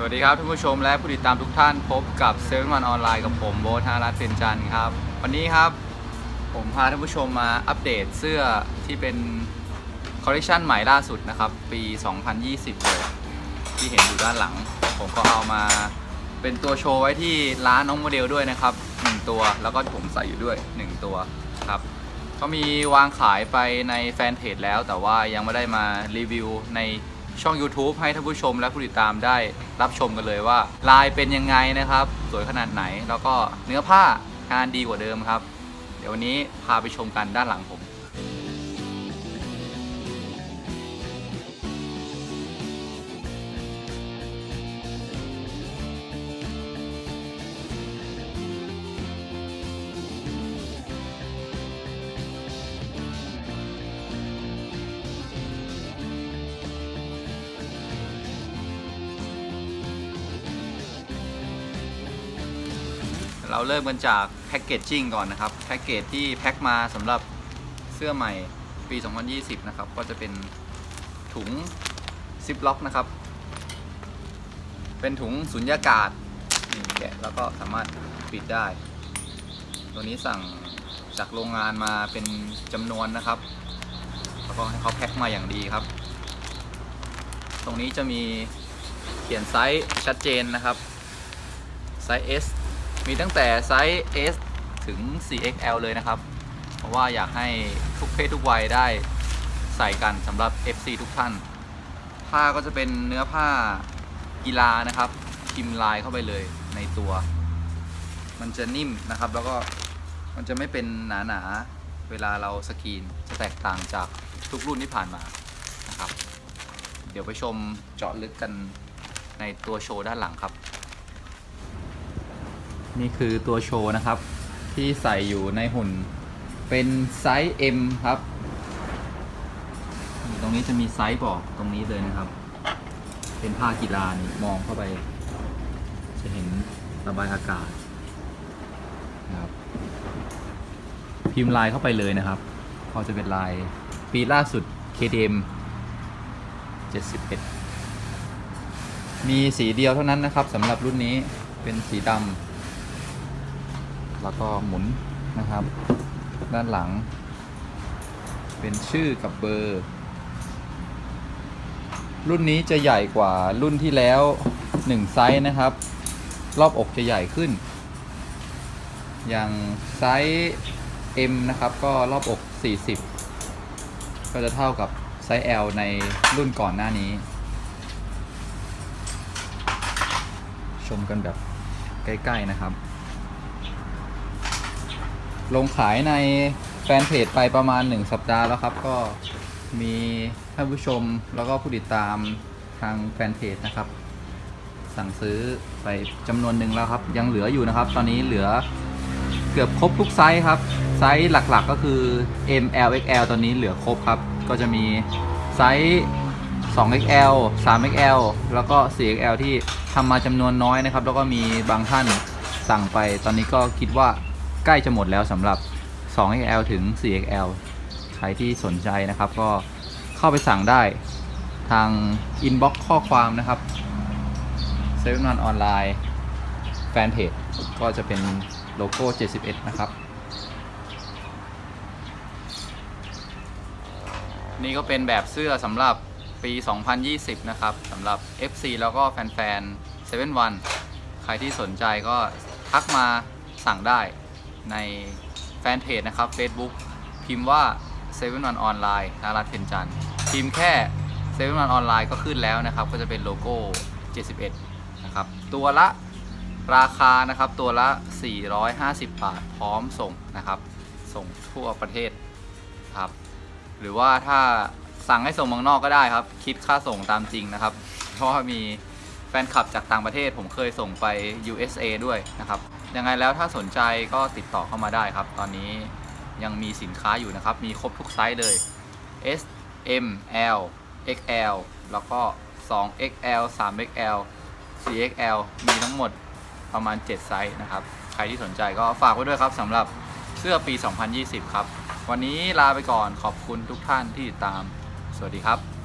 สวัสดีครับท่านผู้ชมและผู้ติดตามทุกท่านพบกับเซเว่นวันออนไลน์กับผมโบทธารัตน์เป็นจันทร์ครับ วันนี้ครับ ผมพาท่านผู้ชมมาอัปเดตเสื้อที่เป็นคอลเลคชันใหม่ล่าสุดนะครับ ปี 2020เลยที่เห็นอยู่ด้านหลัง ผมก็เอามาเป็นตัวโชว์ไว้ที่ร้านน้องโมเดลด้วยนะครับ 1 ตัวแล้วก็ผมใส่อยู่ด้วย 1 ตัวครับก็มีวางขายไปในแฟนเพจแล้วแต่ว่ายังไม่ได้มารีวิวใน ช่อง YouTube ให้ท่านผู้ชมและผู้ติดตามได้รับชมกันเลยว่า ลายเป็นยังไงนะครับ สวยขนาดไหนแล้วก็เนื้อผ้างานดีกว่าเดิมครับ เดี๋ยววันนี้พาไปชมกันด้านหลังผม เราเริ่มกันจากแพ็กเกจจิ้งก่อนนะครับแพ็กเกจที่แพ็คมาสำหรับเสื้อใหม่ปี 2020 นะครับ ก็จะเป็นถุงซิปล็อกนะครับ เป็นถุงสุญญากาศนี่แกะแล้วก็สามารถปิดได้ ตัวนี้สั่งจากโรงงานมาเป็นจำนวนนะครับ แล้วก็ให้เขาแพ็คมาอย่างดีครับ ตรงนี้จะมีเขียนไซส์ชัดเจนนะครับ ไซส์ S มีตั้งแต่ไซส์ S ถึง 4XL เลยนะครับ เพราะว่าอยากให้ทุกเพศทุกวัยได้ใส่กันสำหรับ FC ทุกท่าน ผ้าก็จะเป็นเนื้อผ้ากีฬานะครับพิมพ์ลายเข้าไปเลยในตัว มันจะนิ่มนะครับ แล้วก็มันจะไม่เป็นหนาๆเวลาเราสกรีนจะแตกต่างจากทุกรุ่นที่ผ่านมานะครับ เดี๋ยวไปชมเจาะลึกกันในตัวโชว์ด้านหลังครับ นี่คือตัวโชว์นะครับ ที่ใส่อยู่ในหุ่นเป็นไซส์ M ครับ ตรงนี้จะมีไซส์บอกตรงนี้เลยนะครับ เป็นผ้ากีฬานี่มองเข้าไป จะเห็นระบายอากาศนะครับพิมพ์ลายเข้าไปเลยนะครับก็จะเป็นลายปีล่าสุด KTM 71 มีสีเดียวเท่านั้นนะครับสำหรับรุ่นนี้เป็นสีดำ แล้วก็หมุนนะครับ ด้านหลัง เป็นชื่อกับเบอร์ รุ่นนี้จะใหญ่กว่ารุ่นที่แล้ว 1 ไซส์นะครับ รอบอกจะใหญ่ขึ้น อย่างไซส์ M นะครับ ก็รอบอก 40 ก็จะเท่ากับไซส์ L ในรุ่นก่อนหน้านี้ ชมกันแบบใกล้ ๆ นะครับ ลงขายในแฟนเพจไปประมาณ 1 สัปดาห์แล้วครับ ก็มีท่านผู้ชมแล้วก็ผู้ติดตามทางแฟนเพจนะครับ สั่งซื้อไปจำนวนหนึ่งแล้วครับ ยังเหลืออยู่นะครับ ตอนนี้เหลือเกือบครบทุกไซส์ครับ ไซส์หลักๆก็คือ M L X L ตอนนี้เหลือครบครับ ก็จะมีไซส์ 2XL 3XL แล้วก็ 4XL ที่ทำมาจำนวนน้อยนะครับ แล้วก็มีบางท่านสั่งไป ตอนนี้ก็คิดว่า ใกล้จะหมดแล้วสำหรับ 2XL ถึง 4XL ใครที่สนใจนะครับก็เข้าไปสั่งได้ทางอินบ็อกข้อความนะครับเซเว่นวันออนไลน์แฟนเพจก็จะเป็นโลโก้ 71 นะครับ นี่ก็เป็นแบบเสื้อสำหรับปี 2020 นะครับสำหรับ FC แล้วก็แฟนๆ71 ใครที่สนใจก็ทักมาสั่งได้ ในแฟนเพจนะครับ Facebook พิมพ์ว่า7 1 Online นารัตเพนจันทร์พิมพ์แค่7 1 Online ก็ขึ้นแล้วนะครับ ก็จะเป็นโลโก้ 71 นะครับ ตัวละราคานะครับ ตัวละ 450 บาท พร้อมส่งนะครับ ส่งทั่วประเทศครับ หรือว่าถ้าสั่งให้ส่งเมืองนอกก็ได้ครับ คิดค่าส่งตามจริงนะครับ เพราะมี แฟนคลับจากต่างประเทศผมเคยส่งไป USA ด้วยนะครับยังไงแล้วถ้าสนใจก็ติดต่อเข้ามาได้ครับ ตอนนี้ยังมีสินค้าอยู่นะครับ มีครบทุกไซส์เลย S M L XL แล้วก็ 2XL 3XL 4XL มีทั้งหมดประมาณ 7 ไซส์นะครับ ใครที่สนใจก็ฝากไว้ด้วยครับสำหรับเสื้อปี 2020 ครับ วันนี้ลาไปก่อนขอบคุณทุกท่านที่ติดตาม สวัสดีครับ